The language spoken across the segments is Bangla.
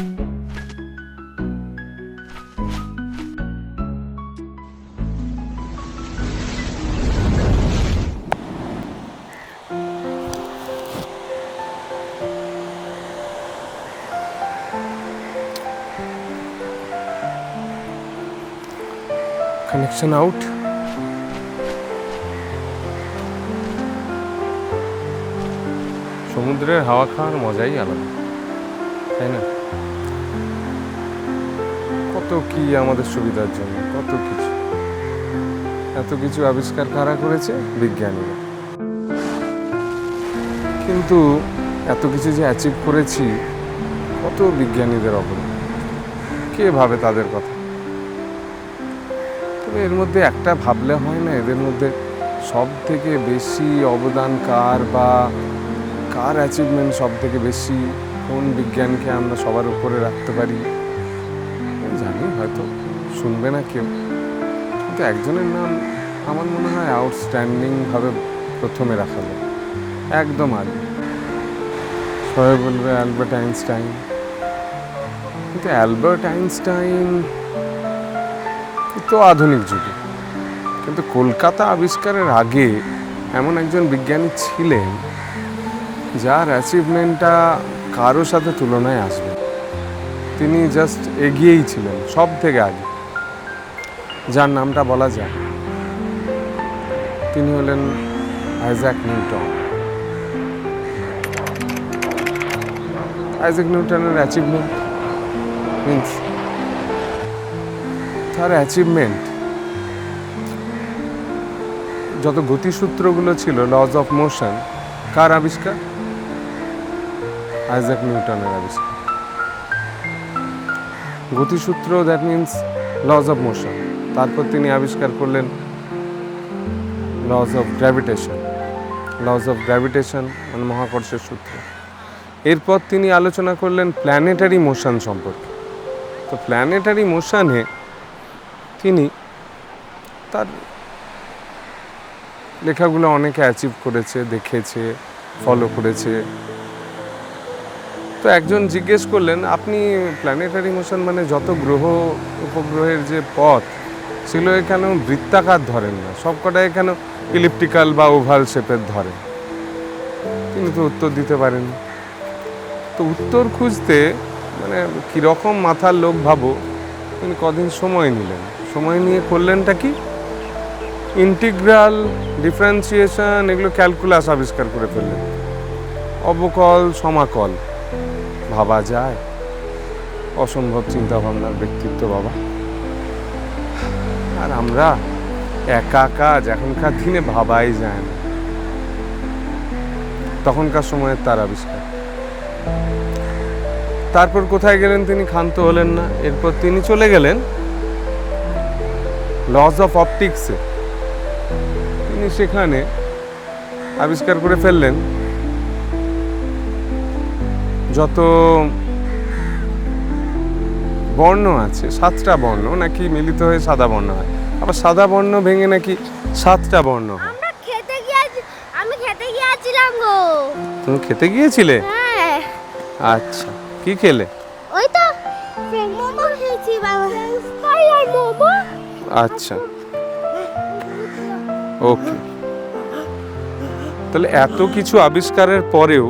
কানেকশন আউট সমুদ্রের হাওয়া খাওয়ার মজাই আলাদা তাই না কি আমাদের সুবিধার জন্য, কত কিছু। এত কিছু আবিষ্কার কারা করেছে? বিজ্ঞানীরা। কিন্তু এত কিছু যে অ্যাচিভ করেছি, কত বিজ্ঞানীদের অবদান? কে ভাবে তাদের কথা? তবে এর মধ্যে একটা ভাবলে হয় না, এদের মধ্যে সব থেকে বেশি অবদান কার বা কার অ্যাচিভমেন্ট সব থেকে বেশি, কোন বিজ্ঞানকে আমরা সবার উপরে রাখতে পারি? জানি, হয়তো শুনবে না কেউ। কিন্তু একজনের নাম আমার মনে হয় আউটস্ট্যান্ডিংভাবে প্রথমে রাখা যায় একদম আগে সবাই বলবে অ্যালবার্ট আইনস্টাইন কিন্তু অ্যালবার্ট আইনস্টাইন তো আধুনিক যুগে। কিন্তু কলকাতা আবিষ্কারের আগে এমন একজন বিজ্ঞানী ছিলেন, যার অ্যাচিভমেন্টটা কারোর সাথে তুলনায় আসবে। তিনি জাস্ট এগিয়েই ছিলেন, সব থেকে আগে। যার নামটা বলা যায়। তিনি হলেন আইজ্যাক নিউটন। আইজ্যাক নিউটনের অ্যাচিভমেন্ট মিন্স তার অ্যাচিভমেন্ট যত গতিসূত্রগুলো ছিল লজ অফ মোশন কার আবিষ্কার? আইজ্যাক নিউটনের আবিষ্কার। গতিসূত্র that means laws of motion তারপর তিনি আবিষ্কার করলেন laws of gravitation laws of gravitation মানে মহাকর্ষের সূত্র। এরপর তিনি আলোচনা করলেন প্ল্যানেটারি মোশন সম্পর্কে। তো প্ল্যানেটারি মোশনে তিনি তার লেখাগুলো অনেকে অ্যাচিভ করেছে, দেখেছে ফলো করেছে। তো একজন জিজ্ঞেস করলেন, আপনি প্ল্যানেটারি মোশন মানে যত গ্রহ উপগ্রহের যে পথ, সেগুলো এখানে বৃত্তাকার ধরেন না। সব কটাই এখানে ইলিপ্টিক্যাল বা ওভাল শেপের ধরেন। তিনি তো উত্তর দিতে পারেন তো উত্তর খুঁজতে মানে কীরকম মাথার লোক ভাবো, তিনি কদিন সময় নিলেন। সময় নিয়ে করলেনটা কি? ইন্টিগ্রাল, ডিফারেন্সিয়েশন, এগুলো ক্যালকুলাস আবিষ্কার করে ফেললেন। অবকল, সমাকল। ভাবা যায়। অসম্ভব চিন্তা ভাবনার ব্যক্তিত্ব বাবা। আর আমরা একা কাজ এখনকার দিনে ভাবাই যায় না। তখনকার সময়ের তার আবিষ্কার। তারপর কোথায় গেলেন তিনি? ক্ষান্ত হলেন না। এরপর তিনি চলে গেলেন লস অফ অপটিক্সে তিনি সেখানে আবিষ্কার করে ফেললেন। যত বর্ণ আছে সাতটা বর্ণ নাকি মিলিত হয়ে সাদা বর্ণ হয়? আবার সাদা বর্ণ ভেঙে নাকি সাতটা বর্ণ হয়? খেতে আমি খেতে গিয়েছিলাম গো। তুমি খেতে গিয়েছিলে? হ্যাঁ। আচ্ছা কি খেলে? ওই তো মোমো খেয়েছি মোমো? আচ্ছা। ওকে। তাহলে এত কিছু আবিষ্কারের পরেও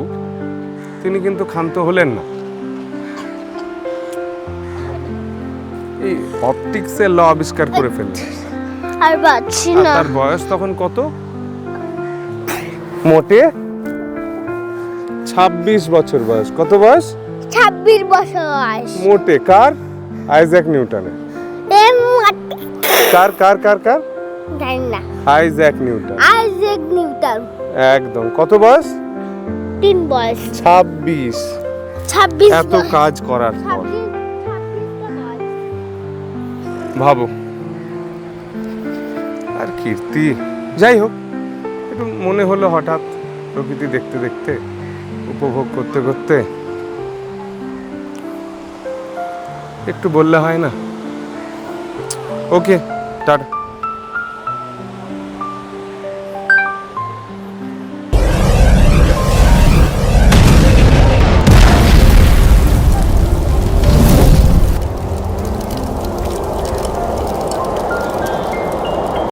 তিনি কিন্তু ক্ষান্ত হলেন না। এই অপটিক্সের ল আবিষ্কার করে ফেললেন আর পাচ্ছি না। তার বয়স তখন কত? মোটে ছাব্বিশ বছর বয়স। কত বয়স? ছাব্বিশ বছর বয়স। মোটে কার? আইজ্যাক নিউটনের। এ কার কার কার কার? জানি না। Isaac Newton. Isaac Newton. একদম। কত বয়স? তিন বয়স ছাব্বিশ। ছাব্বিশ এত কাজ করার পর। ভাবো। আর কীর্তি। যাই হোক একটু মনে হলো হঠাৎ প্রকৃতি দেখতে দেখতে উপভোগ করতে করতে। একটু বললে হয় না? Okay tata.